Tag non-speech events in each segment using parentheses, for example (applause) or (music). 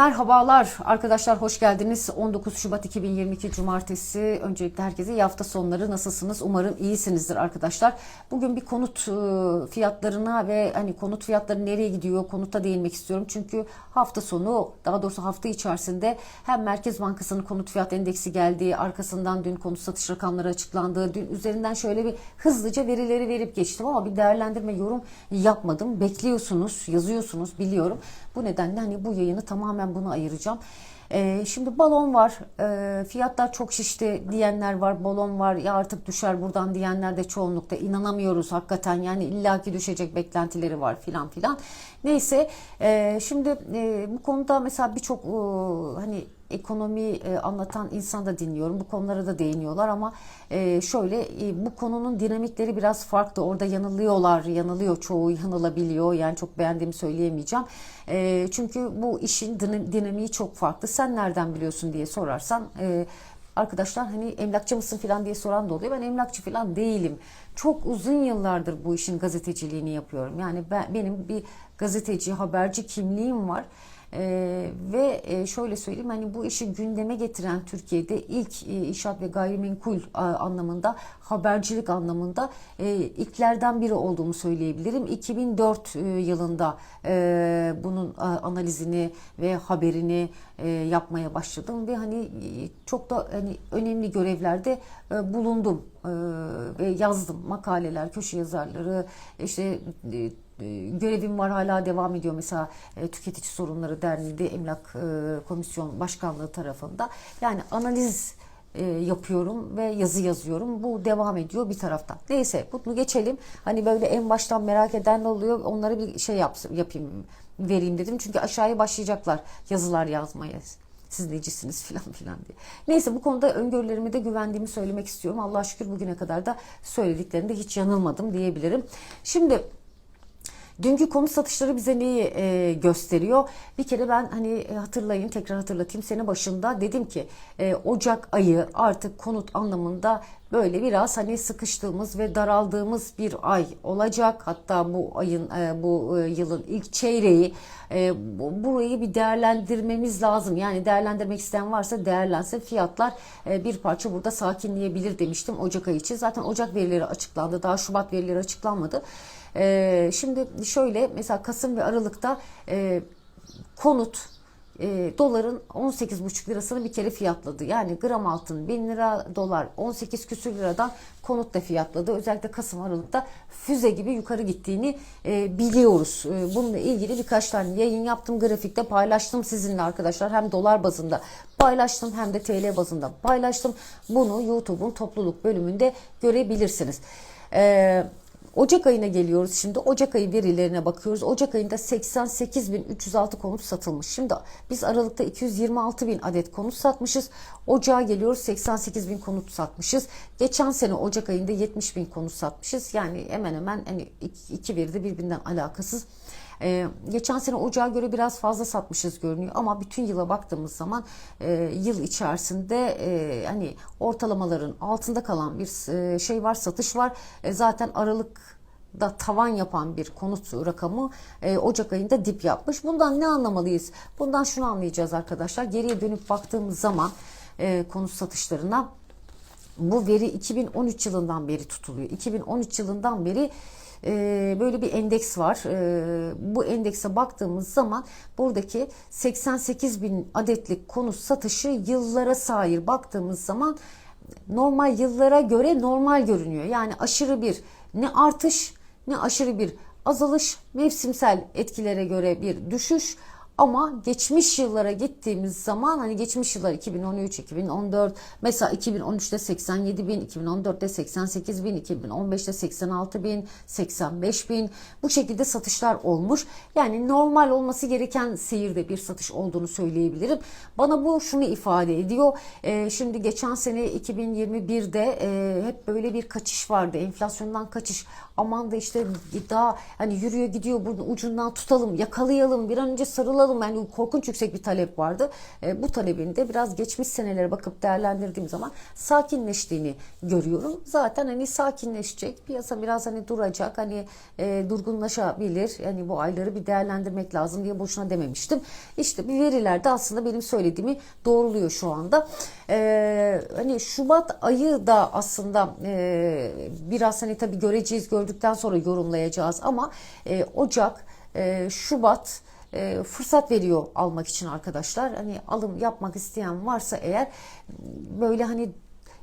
Merhabalar arkadaşlar hoş geldiniz. 19 Şubat 2022 Cumartesi. Öncelikle herkese iyi hafta sonları nasılsınız? Umarım iyisinizdir arkadaşlar. Bugün bir konut e, fiyatlarına ve hani konut fiyatları nereye gidiyor konuta değinmek istiyorum. Çünkü hafta sonu daha doğrusu hafta içerisinde hem Merkez Bankası'nın konut fiyat endeksi geldiği arkasından dün konut satış rakamları açıklandığı dün üzerinden şöyle bir hızlıca verileri verip geçtim ama bir değerlendirme yorum yapmadım. Bekliyorsunuz yazıyorsunuz biliyorum. Bu nedenle hani bu yayını tamamen buna ayıracağım. Ee, şimdi balon var, ee, fiyatlar çok şişti diyenler var, balon var, ya artık düşer buradan diyenler de çoğunlukta inanamıyoruz hakikaten yani illaki düşecek beklentileri var filan filan. Neyse ee, şimdi ee, bu konuda mesela birçok ee, hani ekonomi e, anlatan insan da dinliyorum. Bu konulara da değiniyorlar ama e, şöyle e, bu konunun dinamikleri biraz farklı. Orada yanılıyorlar, yanılıyor çoğu yanılabiliyor. Yani çok beğendiğimi söyleyemeyeceğim. Çünkü bu işin din- dinamiği çok farklı. Sen nereden biliyorsun diye sorarsan arkadaşlar hani emlakçı mısın falan diye soran da oluyor. Ben emlakçı falan değilim. Çok uzun yıllardır bu işin gazeteciliğini yapıyorum. Yani ben, benim bir gazeteci, haberci kimliğim var. Ee, ve e, şöyle söyleyeyim hani bu işi gündeme getiren Türkiye'de ilk e, inşaat ve gayrimenkul a, anlamında habercilik anlamında e, ilklerden biri olduğumu söyleyebilirim. 2004 e, yılında e, bunun a, analizini ve haberini e, yapmaya başladım ve hani e, çok da hani önemli görevlerde e, bulundum e, ve yazdım makaleler, köşe yazarları işte e, e, görevim var hala devam ediyor mesela e, Tüketici Sorunları Derneği'nde Emlak e, Komisyon Başkanlığı tarafında. Yani analiz e, yapıyorum ve yazı yazıyorum. Bu devam ediyor bir taraftan. Neyse bunu geçelim. Hani böyle en baştan merak eden oluyor. Onlara bir şey yapsın, yapayım vereyim dedim. Çünkü aşağıya başlayacaklar yazılar yazmaya siz necisiniz (laughs) filan filan diye. Neyse bu konuda öngörülerime de güvendiğimi söylemek istiyorum. Allah şükür bugüne kadar da söylediklerinde hiç yanılmadım diyebilirim. Şimdi Dünkü konut satışları bize neyi e, gösteriyor? Bir kere ben hani e, hatırlayın tekrar hatırlatayım sene başında dedim ki e, Ocak ayı artık konut anlamında böyle biraz hani sıkıştığımız ve daraldığımız bir ay olacak. Hatta bu ayın e, bu e, yılın ilk çeyreği e, bu- burayı bir değerlendirmemiz lazım. Yani değerlendirmek isteyen varsa değerlense fiyatlar bir parça burada sakinleyebilir demiştim Ocak ayı için. Zaten Ocak verileri açıklandı. Daha Şubat verileri açıklanmadı. Şimdi şöyle mesela Kasım ve Aralık'ta konut e, doların 18,5 lirasını bir kere fiyatladı. Yani gram altın 1000 lira dolar 18 küsür liradan konut da fiyatladı. Özellikle Kasım Aralık'ta füze gibi yukarı gittiğini e, biliyoruz. E, bununla ilgili birkaç tane yayın yaptım. Grafikte paylaştım sizinle arkadaşlar. Hem dolar bazında paylaştım hem de TL bazında paylaştım. Bunu YouTube'un topluluk bölümünde görebilirsiniz. Eee Ocak ayına geliyoruz şimdi. Ocak ayı verilerine bakıyoruz. Ocak ayında 88.306 konut satılmış. Şimdi biz Aralık'ta 226.000 adet konut satmışız. Ocağa geliyoruz 88.000 konut satmışız. Geçen sene Ocak ayında 70.000 konut satmışız. Yani hemen hemen hani iki, iki veri de birbirinden alakasız. Ee, geçen sene ocağa göre biraz fazla satmışız görünüyor ama bütün yıla baktığımız zaman e, yıl içerisinde e, hani ortalamaların altında kalan bir e, şey var satış var. E, zaten Aralık da tavan yapan bir konut rakamı e, Ocak ayında dip yapmış. Bundan ne anlamalıyız? Bundan şunu anlayacağız arkadaşlar. Geriye dönüp baktığımız zaman e, konut satışlarına bu veri 2013 yılından beri tutuluyor. 2013 yılından beri e, böyle bir endeks var. E, bu endekse baktığımız zaman buradaki 88 bin adetlik konut satışı yıllara sahip baktığımız zaman normal yıllara göre normal görünüyor. Yani aşırı bir ne artış ne aşırı bir azalış, mevsimsel etkilere göre bir düşüş ama geçmiş yıllara gittiğimiz zaman hani geçmiş yıllar 2013, 2014 mesela 2013'te 87 bin, 2014'te 88 bin, 2015'te 86 bin, 85 bin bu şekilde satışlar olmuş. Yani normal olması gereken seyirde bir satış olduğunu söyleyebilirim. Bana bu şunu ifade ediyor. Ee, şimdi geçen sene 2021'de e, hep böyle bir kaçış vardı. Enflasyondan kaçış. Aman da işte daha hani yürüyor gidiyor bunun ucundan tutalım, yakalayalım, bir an önce sarılalım alım yani korkunç yüksek bir talep vardı. E, bu talebin de biraz geçmiş senelere bakıp değerlendirdiğim zaman sakinleştiğini görüyorum. Zaten hani sakinleşecek. Piyasa biraz hani duracak. Hani e, durgunlaşabilir. Yani bu ayları bir değerlendirmek lazım diye boşuna dememiştim. İşte bir verilerde aslında benim söylediğimi doğruluyor şu anda. E, hani Şubat ayı da aslında e, biraz hani tabii göreceğiz gördükten sonra yorumlayacağız ama e, Ocak, e, Şubat e, fırsat veriyor almak için arkadaşlar. Hani alım yapmak isteyen varsa eğer böyle hani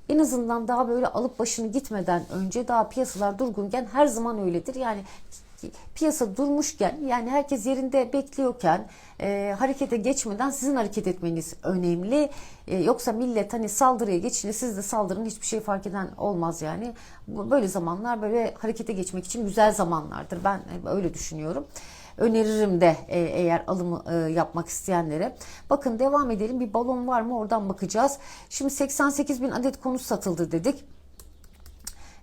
en azından daha böyle alıp başını gitmeden önce daha piyasalar durgunken her zaman öyledir. Yani piyasa durmuşken yani herkes yerinde bekliyorken e, harekete geçmeden sizin hareket etmeniz önemli. E, yoksa millet hani saldırıya geçince siz de saldırın hiçbir şey fark eden olmaz yani. Böyle zamanlar böyle harekete geçmek için güzel zamanlardır. Ben öyle düşünüyorum öneririm de e, eğer alımı e, yapmak isteyenlere. Bakın devam edelim bir balon var mı oradan bakacağız. Şimdi 88 bin adet konut satıldı dedik.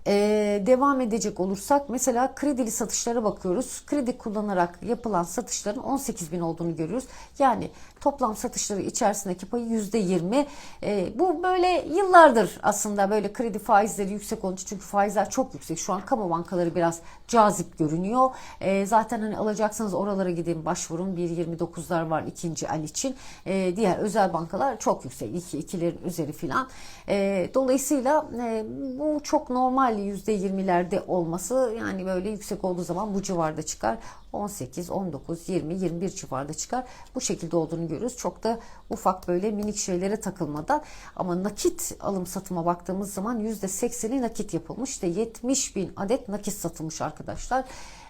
Ee, devam edecek olursak mesela kredili satışlara bakıyoruz. Kredi kullanarak yapılan satışların 18 bin olduğunu görüyoruz. Yani toplam satışları içerisindeki payı yüzde 20. Ee, bu böyle yıllardır aslında böyle kredi faizleri yüksek olunca çünkü faizler çok yüksek. Şu an kamu bankaları biraz cazip görünüyor. Ee, zaten hani alacaksanız oralara gidin başvurun. 1.29'lar var ikinci el için. Ee, diğer özel bankalar çok yüksek. 2 iki, 2'lerin üzeri filan. Ee, dolayısıyla e, bu çok normal %20'lerde olması yani böyle yüksek olduğu zaman bu civarda çıkar. 18, 19, 20, 21 civarda çıkar. Bu şekilde olduğunu görüyoruz. Çok da ufak böyle minik şeylere takılmadan ama nakit alım satıma baktığımız zaman %80'i nakit yapılmış. İşte 70 bin adet nakit satılmış arkadaşlar.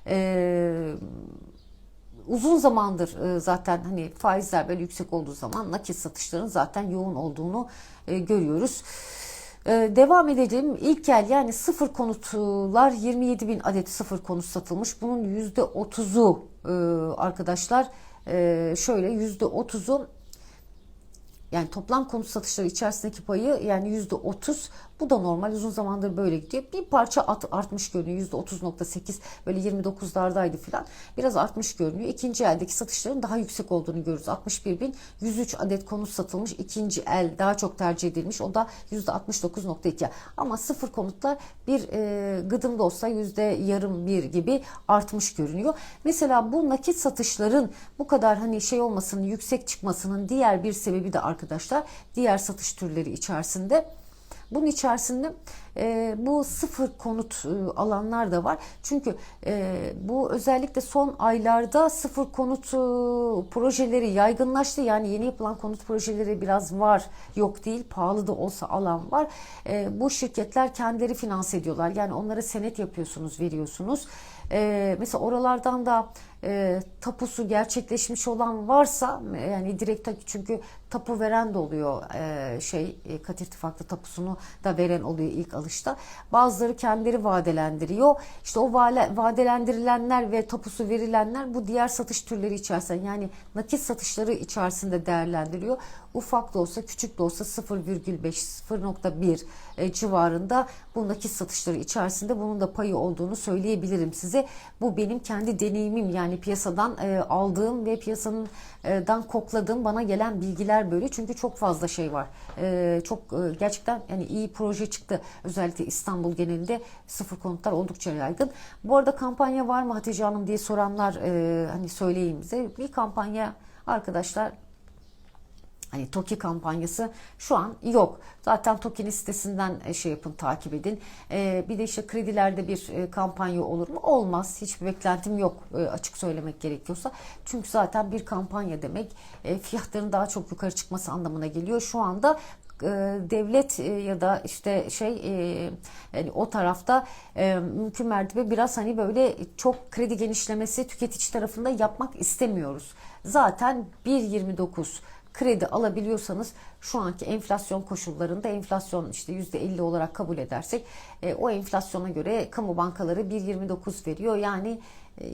Ee, uzun zamandır zaten hani faizler böyle yüksek olduğu zaman nakit satışların zaten yoğun olduğunu görüyoruz. Devam edelim. İlk el yani sıfır konutlar 27 bin adet sıfır konut satılmış. Bunun %30'u arkadaşlar şöyle %30'u yani toplam konut satışları içerisindeki payı yani yüzde otuz bu da normal uzun zamandır böyle gidiyor. Bir parça at, artmış görünüyor yüzde otuz nokta sekiz böyle 29'lardaydı filan biraz artmış görünüyor. İkinci eldeki satışların daha yüksek olduğunu görüyoruz. 61 bin 103 adet konut satılmış. ikinci el daha çok tercih edilmiş. O da yüzde 69.2 ama sıfır konutlar bir e, gıdım da olsa yüzde yarım bir gibi artmış görünüyor. Mesela bu nakit satışların bu kadar hani şey olmasının yüksek çıkmasının diğer bir sebebi de arkadaşlar diğer satış türleri içerisinde. Bunun içerisinde e, bu sıfır konut e, alanlar da var. Çünkü e, bu özellikle son aylarda sıfır konut e, projeleri yaygınlaştı. Yani yeni yapılan konut projeleri biraz var. Yok değil. Pahalı da olsa alan var. E, bu şirketler kendileri finanse ediyorlar. Yani onlara senet yapıyorsunuz, veriyorsunuz. E, mesela oralardan da e, tapusu gerçekleşmiş olan varsa yani direkt çünkü tapu veren de oluyor e, şey e, kat irtifaklı tapusunu da veren oluyor ilk alışta. Bazıları kendileri vadelendiriyor. İşte o vadelendirilenler ve tapusu verilenler bu diğer satış türleri içerisinde yani nakit satışları içerisinde değerlendiriyor. Ufak da olsa küçük de olsa 0,5 0.1 e, civarında bu nakit satışları içerisinde bunun da payı olduğunu söyleyebilirim size. Bu benim kendi deneyimim yani piyasadan e, aldığım ve piyasanın dan kokladığım bana gelen bilgiler böyle. Çünkü çok fazla şey var. E, çok e, gerçekten yani iyi proje çıktı. Özellikle İstanbul genelinde sıfır konutlar oldukça yaygın. Bu arada kampanya var mı Hatice Hanım diye soranlar e, hani söyleyeyim bize. Bir kampanya arkadaşlar Hani TOKİ kampanyası şu an yok. Zaten TOKİ'nin sitesinden e, şey yapın takip edin. Ee, bir de işte kredilerde bir e, kampanya olur mu? Olmaz. Hiçbir beklentim yok e, açık söylemek gerekiyorsa. Çünkü zaten bir kampanya demek e, fiyatların daha çok yukarı çıkması anlamına geliyor. Şu anda e, devlet e, ya da işte şey yani o tarafta mümkün mertebe biraz hani böyle çok kredi genişlemesi tüketici tarafında yapmak istemiyoruz. Zaten 1.29 kredi alabiliyorsanız şu anki enflasyon koşullarında enflasyon işte %50 olarak kabul edersek e, o enflasyona göre kamu bankaları 1.29 veriyor. Yani e,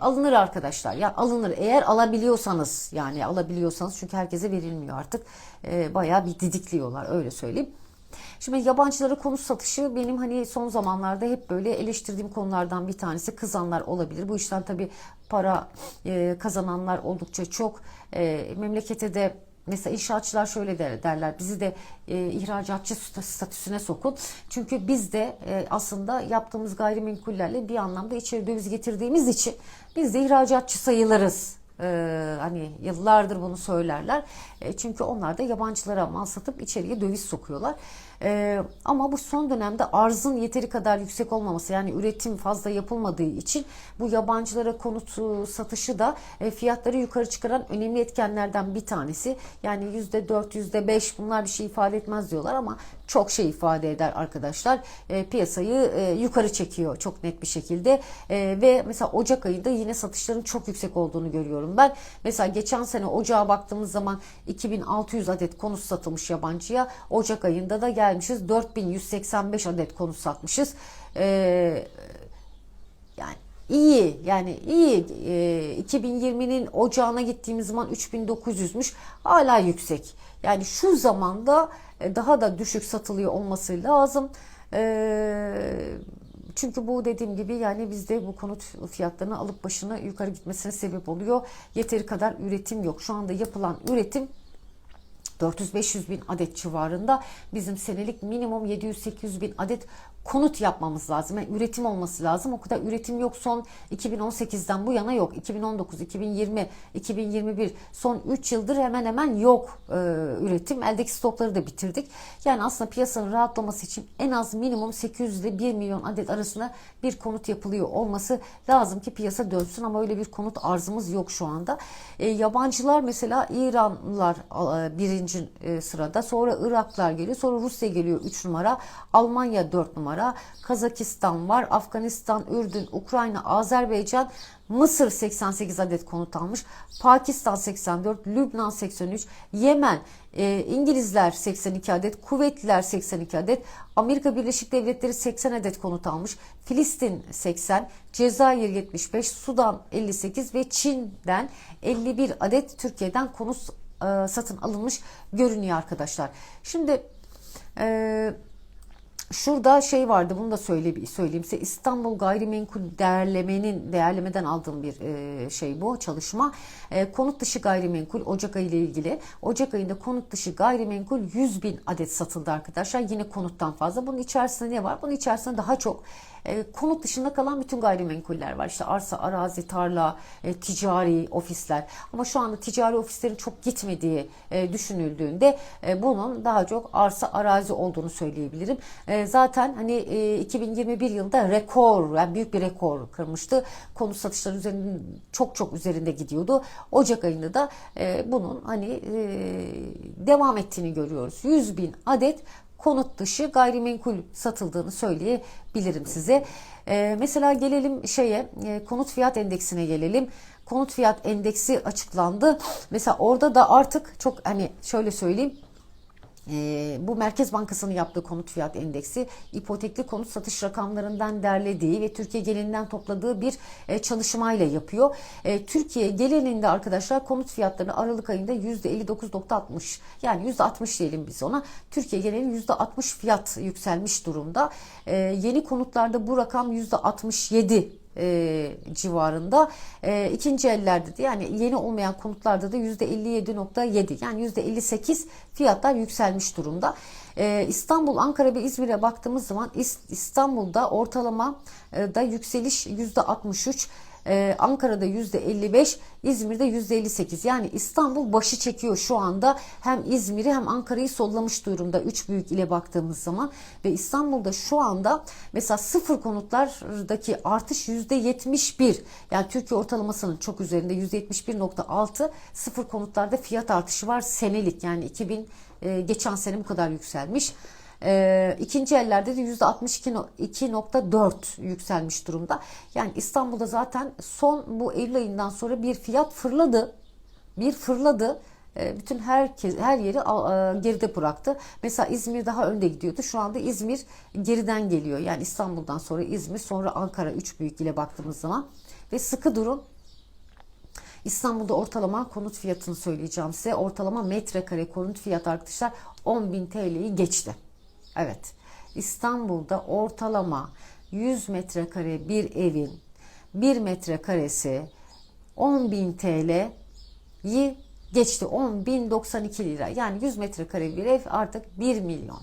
alınır arkadaşlar. Ya alınır eğer alabiliyorsanız yani alabiliyorsanız çünkü herkese verilmiyor artık. E, bayağı bir didikliyorlar öyle söyleyeyim. Şimdi yabancılara konut satışı benim hani son zamanlarda hep böyle eleştirdiğim konulardan bir tanesi kızanlar olabilir. Bu işten tabii para e, kazananlar oldukça çok. E, memlekete de Mesela inşaatçılar şöyle der, derler bizi de e, ihracatçı statüsüne sokun. Çünkü biz de e, aslında yaptığımız gayrimenkullerle bir anlamda içeri döviz getirdiğimiz için biz de ihracatçı sayılırız. E, hani yıllardır bunu söylerler. E, çünkü onlar da yabancılara mal satıp içeriye döviz sokuyorlar. E, ama bu son dönemde arzın yeteri kadar yüksek olmaması yani üretim fazla yapılmadığı için bu yabancılara konut e, satışı da e, fiyatları yukarı çıkaran önemli etkenlerden bir tanesi. Yani %4, %5 bunlar bir şey ifade etmez diyorlar ama çok şey ifade eder arkadaşlar. E, piyasayı e, yukarı çekiyor çok net bir şekilde. E, ve mesela Ocak ayında yine satışların çok yüksek olduğunu görüyorum ben. Mesela geçen sene Ocağa baktığımız zaman 2600 adet konut satılmış yabancıya. Ocak ayında da gelmişiz 4185 adet konut satmışız. Ee, yani iyi yani iyi e, 2020'nin ocağına gittiğimiz zaman 3900'müş hala yüksek. Yani şu zamanda e, daha da düşük satılıyor olması lazım. Eee çünkü bu dediğim gibi yani bizde bu konut fiyatlarını alıp başını yukarı gitmesine sebep oluyor. Yeteri kadar üretim yok. Şu anda yapılan üretim 400-500 bin adet civarında bizim senelik minimum 700-800 bin adet konut yapmamız lazım. Yani üretim olması lazım. O kadar üretim yok son 2018'den bu yana yok. 2019, 2020, 2021 son 3 yıldır hemen hemen yok e, üretim. Eldeki stokları da bitirdik. Yani aslında piyasanın rahatlaması için en az minimum 800 ile 1 milyon adet arasında bir konut yapılıyor olması lazım ki piyasa dönsün ama öyle bir konut arzımız yok şu anda. E, yabancılar mesela İranlılar e, birinci e, sırada sonra Iraklar geliyor sonra Rusya geliyor 3 numara Almanya 4 numara numara. Kazakistan var, Afganistan, Ürdün, Ukrayna, Azerbaycan, Mısır 88 adet konut almış. Pakistan 84, Lübnan 83, Yemen, e, İngilizler 82 adet, Kuvvetliler 82 adet, Amerika Birleşik Devletleri 80 adet konut almış. Filistin 80, Cezayir 75, Sudan 58 ve Çin'den 51 adet Türkiye'den konut e, satın alınmış görünüyor arkadaşlar. Şimdi eee Şurada şey vardı bunu da söyle, söyleyeyim size İstanbul Gayrimenkul Değerlemenin değerlemeden aldığım bir e, şey bu çalışma. E, konut dışı gayrimenkul Ocak ayı ile ilgili. Ocak ayında konut dışı gayrimenkul 100 bin adet satıldı arkadaşlar. Yine konuttan fazla. Bunun içerisinde ne var? Bunun içerisinde daha çok e, konut dışında kalan bütün gayrimenkuller var. İşte arsa, arazi, tarla, e, ticari ofisler. Ama şu anda ticari ofislerin çok gitmediği e, düşünüldüğünde bunun daha çok arsa, arazi olduğunu söyleyebilirim. Zaten hani e, 2021 yılında rekor, yani büyük bir rekor kırmıştı. Konut satışları üzerinde çok çok üzerinde gidiyordu. Ocak ayında da bunun hani devam ettiğini görüyoruz. 100 bin adet konut dışı gayrimenkul satıldığını söyleyebilirim size. Ee, mesela gelelim şeye e, konut fiyat endeksine gelelim. Konut fiyat endeksi açıklandı. Mesela orada da artık çok hani şöyle söyleyeyim e, bu Merkez Bankası'nın yaptığı konut fiyat endeksi ipotekli konut satış rakamlarından derlediği ve Türkiye genelinden topladığı bir e, çalışmayla yapıyor. E, Türkiye genelinde arkadaşlar konut fiyatlarını Aralık ayında %59.60 yani %60 diyelim biz ona. Türkiye genelinde %60 fiyat yükselmiş durumda. E, yeni konutlarda bu rakam %67 e, civarında. E, ikinci ellerde de yani yeni olmayan konutlarda da %57.7 yani %58 fiyatlar yükselmiş durumda. E, İstanbul, Ankara ve İzmir'e baktığımız zaman İstanbul'da ortalama e, da yükseliş %63 ee, Ankara'da %55, İzmir'de %58. Yani İstanbul başı çekiyor şu anda. Hem İzmir'i hem Ankara'yı sollamış durumda 3 büyük ile baktığımız zaman. Ve İstanbul'da şu anda mesela sıfır konutlardaki artış %71. Yani Türkiye ortalamasının çok üzerinde %71.6 sıfır konutlarda fiyat artışı var senelik. Yani 2000 e, geçen sene bu kadar yükselmiş. E, ikinci ellerde de %62.4 yükselmiş durumda. Yani İstanbul'da zaten son bu Eylül ayından sonra bir fiyat fırladı. Bir fırladı ee, bütün herkes her yeri geride bıraktı. Mesela İzmir daha önde gidiyordu. Şu anda İzmir geriden geliyor. Yani İstanbul'dan sonra İzmir, sonra Ankara üç büyük ile baktığımız zaman ve sıkı durum İstanbul'da ortalama konut fiyatını söyleyeceğim size. Ortalama metrekare konut fiyat arkadaşlar 10.000 TL'yi geçti. Evet. İstanbul'da ortalama 100 metrekare bir evin 1 metrekaresi 10.000 TL'yi geçti. 10.092 lira. Yani 100 metrekare bir ev artık 1 milyon.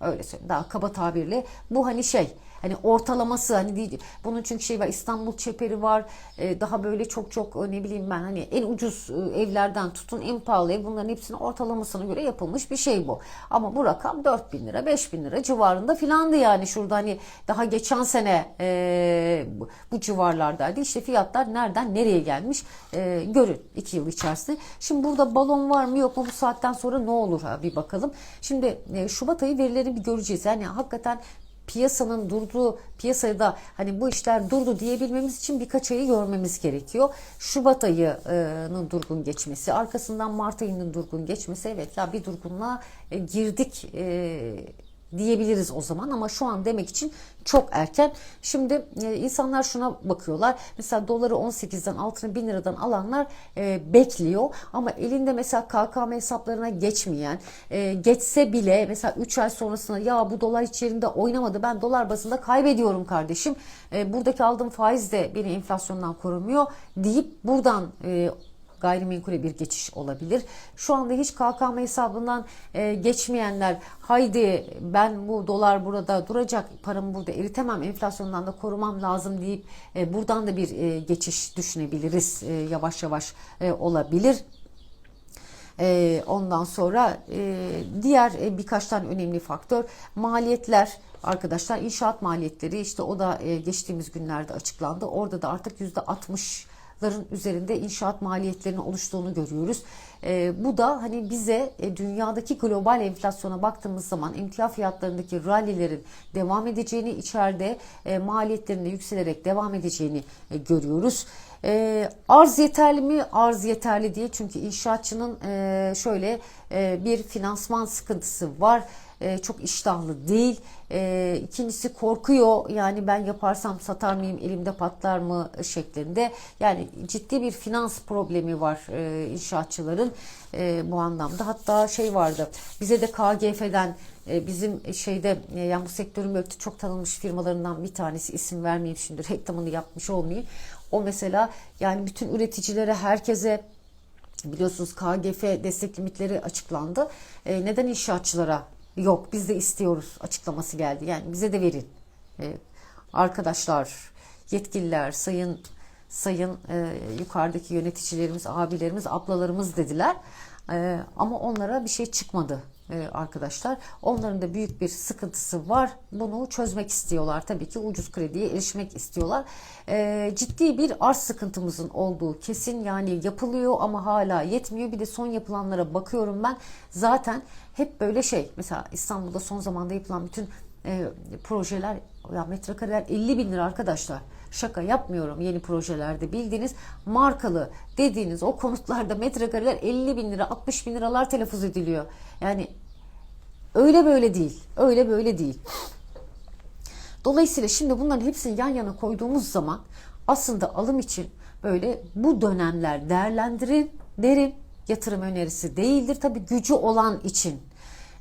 Öyle söyleyeyim. Daha kaba tabirle bu hani şey hani ortalaması hani değil. Bunun çünkü şey var İstanbul çeperi var. Ee, daha böyle çok çok e, ne bileyim ben hani en ucuz e, evlerden tutun en pahalı ev bunların hepsinin ortalamasına göre yapılmış bir şey bu. Ama bu rakam 4 bin lira 5 bin lira civarında filandı yani şurada hani daha geçen sene e, bu, civarlardaydı. İşte fiyatlar nereden nereye gelmiş e, görün 2 yıl içerisinde. Şimdi burada balon var mı yok mu bu saatten sonra ne olur ha bir bakalım. Şimdi Şubat ayı verilerini bir göreceğiz. Yani hakikaten piyasanın durduğu piyasada hani bu işler durdu diyebilmemiz için birkaç ayı görmemiz gerekiyor. Şubat ayının durgun geçmesi, arkasından Mart ayının durgun geçmesi evet ya bir durgunluğa e, girdik e, diyebiliriz o zaman ama şu an demek için çok erken. Şimdi e, insanlar şuna bakıyorlar. Mesela doları 18'den altını 1000 liradan alanlar e, bekliyor ama elinde mesela KKM hesaplarına geçmeyen e, geçse bile mesela 3 ay sonrasında ya bu dolar hiç yerinde oynamadı ben dolar bazında kaybediyorum kardeşim. Buradaki aldığım faiz de beni enflasyondan korumuyor deyip buradan gayrimenkule bir geçiş olabilir. Şu anda hiç KKM hesabından e, geçmeyenler haydi ben bu dolar burada duracak paramı burada eritemem enflasyondan da korumam lazım deyip e, buradan da bir e, geçiş düşünebiliriz. Yavaş yavaş olabilir. Ondan sonra diğer birkaç tane önemli faktör maliyetler arkadaşlar inşaat maliyetleri işte o da geçtiğimiz günlerde açıklandı. Orada da artık yüzde 60 ların üzerinde inşaat maliyetlerinin oluştuğunu görüyoruz. E, bu da hani bize e, dünyadaki global enflasyona baktığımız zaman emtia fiyatlarındaki rallilerin devam edeceğini, içeride e, maliyetlerin de yükselerek devam edeceğini e, görüyoruz. E, arz yeterli mi? Arz yeterli değil çünkü inşaatçının e, şöyle e, bir finansman sıkıntısı var e, çok iştahlı değil. E, ikincisi korkuyor yani ben yaparsam satar mıyım elimde patlar mı şeklinde. Yani ciddi bir finans problemi var e, inşaatçıların e, bu anlamda. Hatta şey vardı bize de KGF'den e, bizim şeyde yani bu sektörün böyle çok tanınmış firmalarından bir tanesi isim vermeyeyim şimdi reklamını yapmış olmayayım. O mesela yani bütün üreticilere herkese biliyorsunuz KGF destek limitleri açıklandı. Neden inşaatçılara yok biz de istiyoruz açıklaması geldi. Yani bize de verin. E, arkadaşlar, yetkililer, sayın sayın e, yukarıdaki yöneticilerimiz, abilerimiz, ablalarımız dediler. E, ama onlara bir şey çıkmadı e, arkadaşlar. Onların da büyük bir sıkıntısı var. Bunu çözmek istiyorlar. Tabii ki ucuz krediye erişmek istiyorlar. E, ciddi bir arz sıkıntımızın olduğu kesin. Yani yapılıyor ama hala yetmiyor. Bir de son yapılanlara bakıyorum ben. Zaten hep böyle şey. Mesela İstanbul'da son zamanda yapılan bütün e, projeler ya metrekareler 50 bin lira arkadaşlar. Şaka yapmıyorum yeni projelerde bildiğiniz markalı dediğiniz o konutlarda metrekareler 50 bin lira 60 bin liralar telaffuz ediliyor. Yani öyle böyle değil. Öyle böyle değil. Dolayısıyla şimdi bunların hepsini yan yana koyduğumuz zaman aslında alım için böyle bu dönemler değerlendirin derin yatırım önerisi değildir. Tabi gücü olan için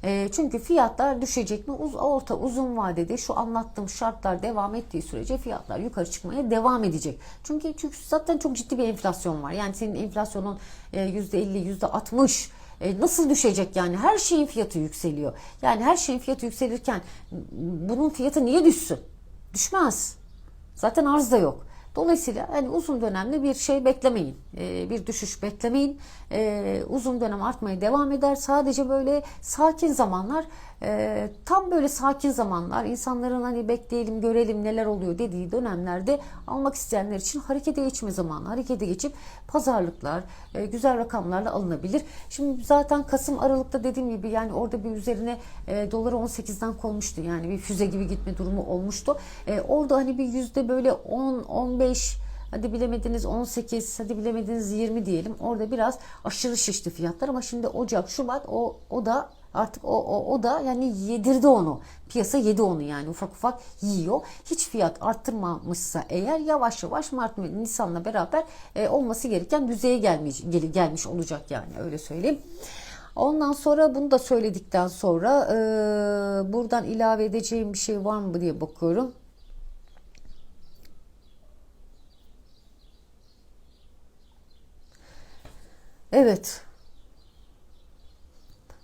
e, çünkü fiyatlar düşecek mi? Uz, orta uzun vadede şu anlattığım şartlar devam ettiği sürece fiyatlar yukarı çıkmaya devam edecek. Çünkü, çünkü zaten çok ciddi bir enflasyon var. Yani senin enflasyonun e, %50, %60 e, nasıl düşecek yani her şeyin fiyatı yükseliyor. Yani her şeyin fiyatı yükselirken bunun fiyatı niye düşsün? Düşmez. Zaten arz da yok. Dolayısıyla hani uzun dönemde bir şey beklemeyin. E, bir düşüş beklemeyin. E, uzun dönem artmaya devam eder. Sadece böyle sakin zamanlar e, tam böyle sakin zamanlar insanların hani bekleyelim görelim neler oluyor dediği dönemlerde almak isteyenler için harekete geçme zamanı. Harekete geçip pazarlıklar e, güzel rakamlarla alınabilir. Şimdi zaten Kasım Aralık'ta dediğim gibi yani orada bir üzerine e, doları 18'den konmuştu. Yani bir füze gibi gitme durumu olmuştu. E, orada hani bir yüzde böyle 10 15 hadi bilemediniz 18, hadi bilemediniz 20 diyelim. Orada biraz aşırı şişti fiyatlar ama şimdi Ocak, Şubat o, o da Artık o, o, o da yani yedirdi onu. Piyasa yedi onu yani ufak ufak yiyor. Hiç fiyat arttırmamışsa eğer yavaş yavaş Mart Nisan'la beraber e, olması gereken düzeye gelmiş, gel, gelmiş olacak yani öyle söyleyeyim. Ondan sonra bunu da söyledikten sonra e, buradan ilave edeceğim bir şey var mı diye bakıyorum. Evet.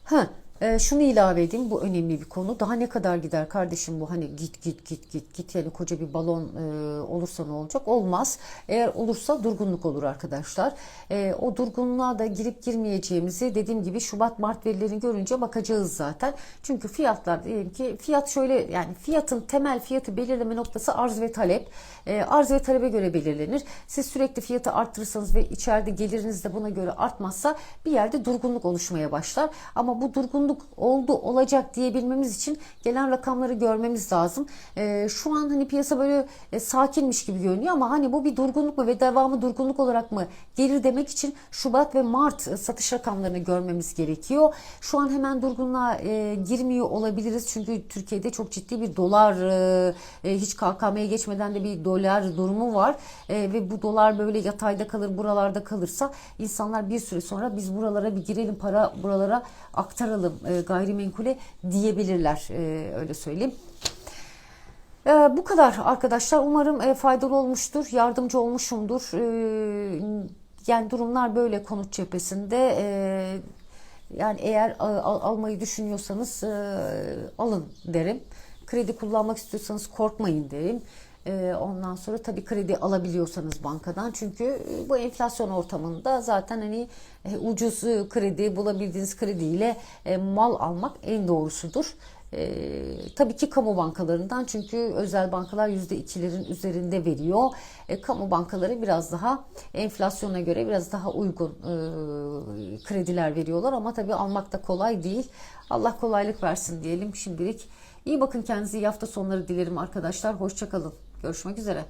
Ha, e, şunu ilave edeyim bu önemli bir konu. Daha ne kadar gider kardeşim bu hani git git git git git yani koca bir balon e, olursa ne olacak? Olmaz. Eğer olursa durgunluk olur arkadaşlar. E, o durgunluğa da girip girmeyeceğimizi dediğim gibi Şubat Mart verilerini görünce bakacağız zaten. Çünkü fiyatlar diyelim ki fiyat şöyle yani fiyatın temel fiyatı belirleme noktası arz ve talep. E, arz ve talebe göre belirlenir. Siz sürekli fiyatı arttırırsanız ve içeride geliriniz de buna göre artmazsa bir yerde durgunluk oluşmaya başlar. Ama bu durgunluk oldu olacak diyebilmemiz için gelen rakamları görmemiz lazım. E, şu an hani piyasa böyle e, sakinmiş gibi görünüyor ama hani bu bir durgunluk mu ve devamı durgunluk olarak mı gelir demek için Şubat ve Mart e, satış rakamlarını görmemiz gerekiyor. Şu an hemen durgunluğa e, girmiyor olabiliriz çünkü Türkiye'de çok ciddi bir dolar e, e, hiç KKM'ye geçmeden de bir dolar durumu var E, ve bu dolar böyle yatayda kalır buralarda kalırsa insanlar bir süre sonra biz buralara bir girelim para buralara aktaralım e, gayrimenkule diyebilirler e, öyle söyleyeyim. Ee, bu kadar arkadaşlar. Umarım e, faydalı olmuştur, yardımcı olmuşumdur. Yani durumlar böyle konut cephesinde. Yani eğer al- al- almayı düşünüyorsanız e, alın derim. Kredi kullanmak istiyorsanız korkmayın derim. Ee, Ondan sonra tabii kredi alabiliyorsanız bankadan çünkü e, bu enflasyon ortamında zaten hani e, ucuz e, kredi bulabildiğiniz krediyle mal almak en doğrusudur. E, tabii ki kamu bankalarından çünkü özel bankalar %2'lerin üzerinde veriyor. Kamu bankaları biraz daha enflasyona göre biraz daha uygun krediler veriyorlar ama tabii almak da kolay değil. Allah kolaylık versin diyelim şimdilik. İyi bakın kendinize iyi hafta sonları dilerim arkadaşlar. Hoşçakalın. Görüşmek üzere.